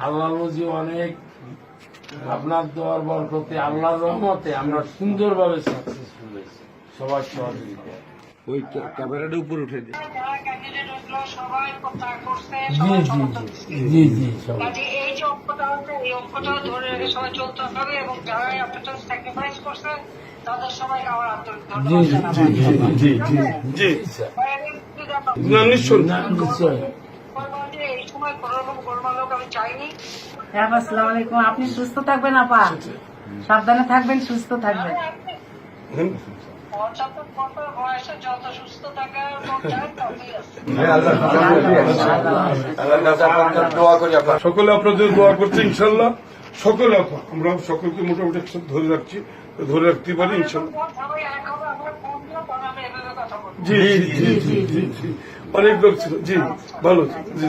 আল্লাহ অনেক আপনার দোয়ার বরকতে আল্লাহর রহমতে আমরা সুন্দরভাবে সাকসেসফুল সবার সহযোগিতা ওই ক্যা- ক্যামেরাটার উপর উঠে করছে তাদের সবাই আমার আন্তরিক ধন্যবাদ জি জি জি জি জি স্যার। না নিশ্চয়। না নিশ্চয়। এই সময় কোন রকম গোলমাল আমি চাইনি। হ্যাঁ আসসালামু আলাইকুম। আপনি সুস্থ থাকবেন আপা? সাবধানে থাকবেন সুস্থ থাকবেন। সকলে আপনাদের দোয়া করছে ইনশাল্লাহ সকলে আমরা সকলকে মোটামুটি একসাথে ধরে রাখছি। ধরে রাখতে পারি জি জি জি জি অনেক লোক ছিল। জি ভালো। জি